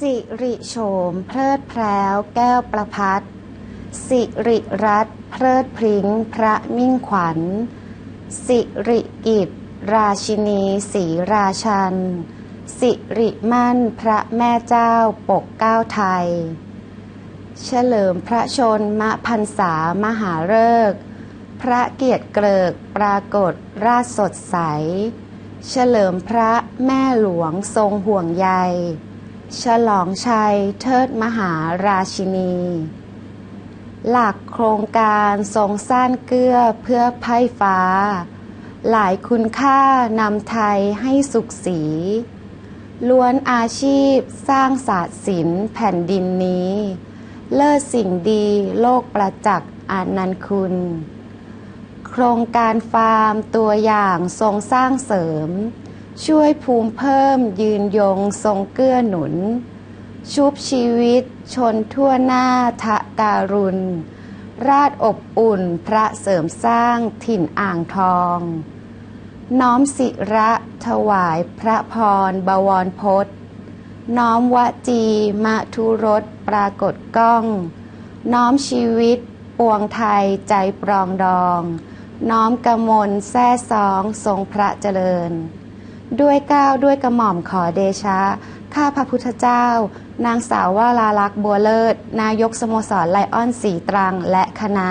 สิริโฉม เพลิดแพร้ว แก้วประพัดสิริรัตเพลิดพริ้ง พระมิ่งขวัญ สิริกิตราชินีศรีราชัน สิริมั่นพระแม่เจ้าปกเก้าไทย เฉลิมพระชนมพรรษามหาฤกษ์พระเกียรติเกริกปรากฏราชสดใส เฉลิมพระแม่หลวงทรงห่วงใย ฉลองชัยเทิดมหาราชินี หลักโครงการทรงสร้างเกื้อเพื่อไพ่ฟ้า หลายคุณค่านำไทยให้สุขสี ล้วนอาชีพสร้างศาสตร์ศิลป์แผ่นดินนี้ เลิศสิ่งดีโลกประจักษ์อานันคุณ โครงการฟาร์มตัวอย่างทรงสร้างเสริม ช่วยภูมิเพิ่มยืนยงทรงเกื้อหนุน ชุบชีวิตชนทั่วหน้าทะการุณ ราชอบอุ่นพระเสริมสร้างถิ่นอ่างทอง น้อมศิระถวายพระพรบวรพศน้อมวจีมาทุรสปรากฏก้อง น้อมชีวิตปวงไทยใจปรองดอง น้อมกมลแท้ซองทรงพระเจริญ ด้วยก้าวด้วยกระหม่อมขอเดชะ ข้าพระพุทธเจ้า นางสาววาลาลักษณ์บัวเลิศ นายกสโมสรไลออนสีตรัง และคณะ